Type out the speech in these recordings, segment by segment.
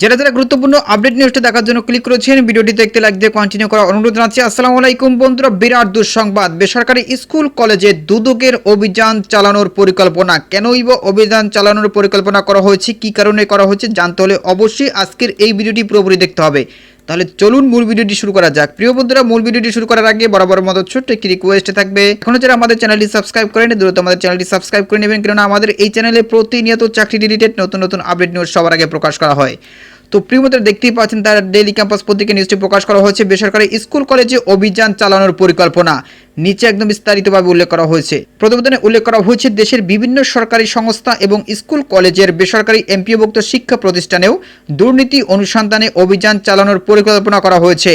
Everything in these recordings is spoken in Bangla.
যারা যারা গুরুত্বপূর্ণ আপডেট নিউজটা দেখার জন্য ক্লিক করেছেন ভিডিওটি দেখতে দিয়ে কন্টিনিউ করার অনুরোধ জানাচ্ছি। আসসালামু আলাইকুম বন্ধুরা, বিরাট দুঃসংবাদ। বেসরকারি স্কুল, কলেজে দুদকের অভিযান চালানোর পরিকল্পনা। কেনই বা অভিযান চালানোর পরিকল্পনা করা হয়েছে, কি কারণে করা হয়েছে জানতে হলে অবশ্যই আজকের এই ভিডিওটি পুরোপুরি দেখতে হবে। তাহলে চলুন মূল ভিডিওটি শুরু করা যাক। প্রিয় বন্ধুরা, মূল ভিডিওটি শুরু করার আগে বরাবর মতো ছোট্ট একটি রিকোয়েস্ট থাকবে। এখনও যারা আমাদের চ্যানেলটি সাবস্ক্রাইব করেন, দ্রুত আমাদের চ্যানেলটি সাবস্ক্রাইব করে নেবেন। কেননা আমাদের এই চ্যানেলে প্রতিনিয়ত চাকরি রিলেটেড নতুন নতুন আপডেট নিউজ সবার আগে প্রকাশ করা হয়। তো প্রিয় বন্ধুরা দেখতেই পাচ্ছেন তার ডেইলি ক্যাম্পাস পত্রিকা নিউজটি প্রকাশ করা হয়েছে। বেসরকারি স্কুল, কলেজে অভিযান চালানোর পরিকল্পনা। নিচে একদম বিস্তারিতভাবে উল্লেখ করা হয়েছে। প্রতিবেদনে উল্লেখ করা হয়েছে, দেশের বিভিন্ন সরকারি সংস্থা এবং স্কুল, কলেজের বেসরকারি এমপিওভুক্ত শিক্ষা প্রতিষ্ঠানেও দুর্নীতি অনুসন্ধানে অভিযান চালানোর পরিকল্পনা করা হয়েছে।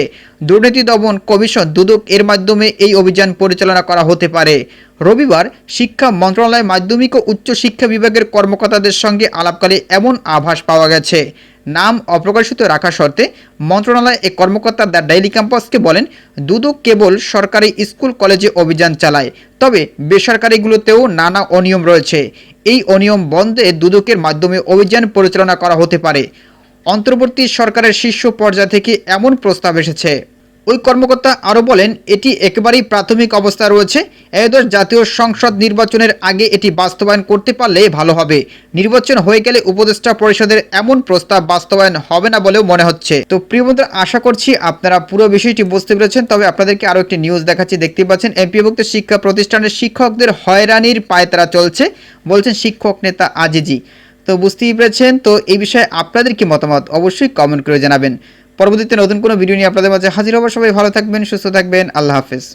দুর্নীতি দমন কমিশন দুদক এর মাধ্যমে এই অভিযান পরিচালনা করা হতে পারে। রবিবার শিক্ষা মন্ত্রণালয় মাধ্যমিক ও উচ্চ শিক্ষা বিভাগের কর্মকর্তাদের সঙ্গে আলাপকালে এমন আভাস পাওয়া গেছে। নাম অপ্রকাশিত রাখা শর্তে মন্ত্রণালয় এক কর্মকর্তা দ্য ডেইলি ক্যাম্পাসকে বলেন, দুদক কেবল সরকারি স্কুল, কলেজে অভিযান চালায়, তবে বেসরকারিগুলোতেও নানা অনিয়ম রয়েছে। এই অনিয়ম বন্ধে দুদকের মাধ্যমে অভিযান পরিচালনা করা হতে পারে। অন্তর্বর্তী সরকারের শীর্ষ পর্যায় থেকে এমন প্রস্তাব এসেছে। ওই কর্মকর্তা আরও বলেন, এটি একেবারেই প্রাথমিক অবস্থা রয়েছে। এদশ জাতীয় সংসদ নির্বাচনের আগে এটি বাস্তবায়ন করতে পারলে ভালো হবে। নির্বাচন হয়ে গেলে উপদেষ্টা পরিষদের এমন প্রস্তাব বাস্তবায়ন হবে না বলেও মনে হচ্ছে। তো প্রিয় বন্ধুরা, আশা করছি আপনারা পুরো বিষয়টি বুঝতে পেরেছেন। তবে আপনাদেরকে আরও একটি নিউজ দেখাচ্ছি, দেখতে পাচ্ছেন, এমপিভুক্ত শিক্ষা প্রতিষ্ঠানের শিক্ষকদের হয়রানির পায়তারা চলছে, বলছেন শিক্ষক নেতা আজিজি। তো বুঝতেই পেরেছেন। তো এই বিষয়ে আপনাদের কি মতামত? অবশ্যই কমেন্ট করে জানাবেন। পরবর্তীতে নতুন কোনো ভিডিও নিয়ে আপনাদের মাঝে হাজির হব। সবাই ভালো থাকবেন, সুস্থ থাকবেন। আল্লাহ হাফেজ।